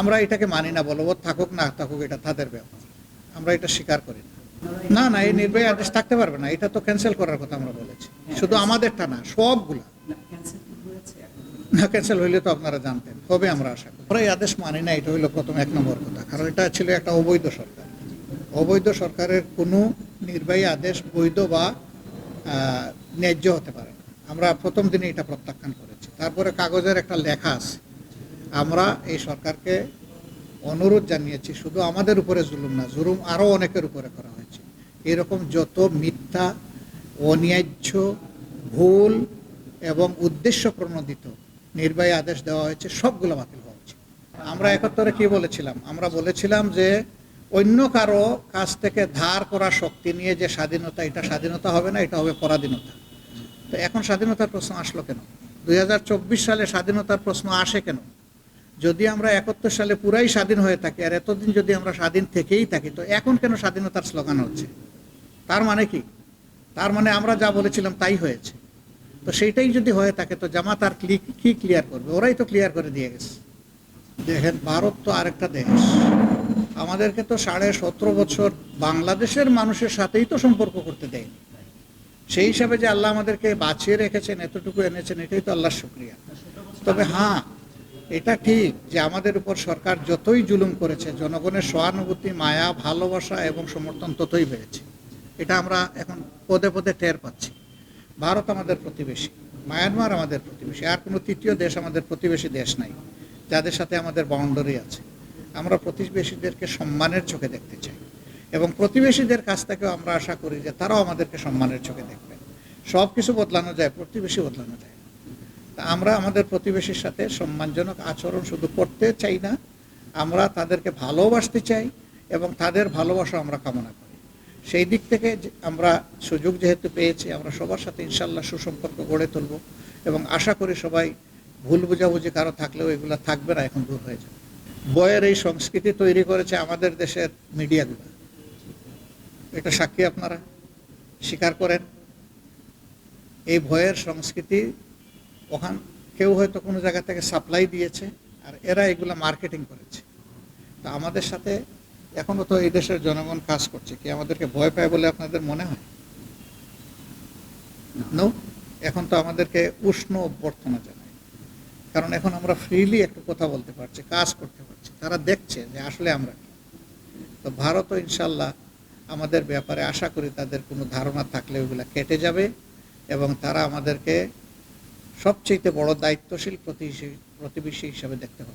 আমরা এটাকে মানি না বলবৎ থাকুক না থাকুক, এটা তাদের ব্যাপার। আমরা এটা স্বীকার করি না। না না, এই নির্বাহী আদেশ থাকতে পারবে না, এটা তো ক্যান্সেল করার কথা আমরা বলেছি। শুধু আমাদেরটা না, সবগুলা। না ক্যান্সেল হইলে তো আপনারা জানতেন হবে আমরা আশা করি। আমরা এই আদেশ মানি না, এটা হইল প্রথম এক নম্বর কথা, কারণ এটা ছিল একটা অবৈধ সরকার। অবৈধ সরকারের কোনো নির্বাহী আদেশ বৈধ বা ন্যায্য হতে পারে আমরা প্রথম দিনে এটা প্রত্যাখ্যান করেছি। তারপরে কাগজের একটা লেখা আছে। আমরা এই সরকারকে অনুরোধ জানিয়েছি, শুধু আমাদের উপরে জুলুম না, জুলুম আরও অনেকের উপরে করা হয়েছে। এরকম যত মিথ্যা, অন্যায্য, ভুল এবং উদ্দেশ্য প্রণোদিত নির্বাহী আদেশ দেওয়া হয়েছে, সবগুলো বাতিল হওয়া উচিত। আমরা একাত্তরে কি বলেছিলাম? আমরা বলেছিলাম যে অন্য কারও কাছ থেকে ধার করা শক্তি নিয়ে যে স্বাধীনতা, এটা স্বাধীনতা হবে না, এটা হবে পরাধীনতা। তো এখন স্বাধীনতার প্রশ্ন আসলো কেন? দুই হাজার চব্বিশ সালে স্বাধীনতার প্রশ্ন আসে কেন? যদি আমরা একাত্তর সালে পুরাই স্বাধীন হয়ে থাকি, আর এতদিন যদি আমরা স্বাধীন থেকেই থাকি, তো এখন কেন স্বাধীনতার স্লোগান হচ্ছে? তার মানে কি? তার মানে আমরা যা বলেছিলাম তাই হয়েছে। তো সেইটাই যদি হয়ে থাকে, তো জামাত আর কি ক্লিয়ার করবে? ওরাই তো ক্লিয়ার করে দিয়ে গেছে। দেখেন, ভারত তো আরেকটা দেশ। আমাদেরকে তো সাড়ে সতেরো বছর বাংলাদেশের মানুষের সাথেই তো সম্পর্ক করতে দেয়নি। সেই হিসাবে যে আল্লাহ আমাদেরকে বাঁচিয়ে রেখেছেন, এতটুকু এনেছেন, এটাই তো আল্লাহর শুক্রিয়া। তবে হ্যাঁ এটা ঠিক যে আমাদের উপর সরকার যতই জুলুম করেছে, জনগণের সহানুভূতি, মায়া, ভালোবাসা এবং সমর্থন ততই বেড়েছে। এটা আমরা এখন পদে পদে টের পাচ্ছি। ভারত আমাদের প্রতিবেশী, মায়ানমার আমাদের প্রতিবেশী, আর কোনো তৃতীয় দেশ আমাদের প্রতিবেশী দেশ নাই, যাদের সাথে আমাদের বাউন্ডারি আছে। আমরা প্রতিবেশীদেরকে সম্মানের চোখে দেখতে চাই এবং প্রতিবেশীদের কাছ থেকেও আমরা আশা করি যে তারাও আমাদেরকে সম্মানের চোখে দেখবেন সব কিছু বদলানো যায়, প্রতিবেশী বদলানো যায়। আমরা আমাদের প্রতিবেশীর সাথে সম্মানজনক আচরণ শুধু করতে চাই না, আমরা তাদেরকে ভালোবাসতে চাই এবং তাদের ভালোবাসা আমরা কামনা করি। সেই দিক থেকে আমরা সুযোগ যেহেতু পেয়েছি, আমরা সবার সাথে ইনশাল্লাহ সুসম্পর্ক গড়ে তুলব এবং আশা করি সবাই ভুল বুঝাবুঝি কারও থাকলেও এগুলো থাকবে না, এখন দূর হয়ে যাবে। বইয়ের এই সংস্কৃতি তৈরি করেছে আমাদের দেশের মিডিয়াগুলো। এটা সাক্ষী আপনারা? স্বীকার করেন? এই ভয়ের সংস্কৃতি ওখান কেউ হয়তো কোনো জায়গা থেকে সাপ্লাই দিয়েছে, আর এরা এগুলো মার্কেটিং করেছে। তা আমাদের সাথে এখনও তো এই দেশের জনগণ কাজ করছে। কি আমাদেরকে ভয় পায় বলে আপনাদের মনে হয়? নো এখন তো আমাদেরকে উষ্ণ অভ্যর্থনা জানায়। কারণ এখন আমরা ফ্রিলি একটু কথা বলতে পারছি, কাজ করতে পারছি। তারা দেখছে যে আসলে আমরা তো ভারতও ইনশাল্লাহ আমাদের ব্যাপারে আশা করি তাদের কোনো ধারণা থাকলে ওগুলা কেটে যাবে এবং তারা আমাদেরকে সবচেয়ে বড় দায়িত্বশীল প্রতিবেশী হিসাবে দেখতে হবে।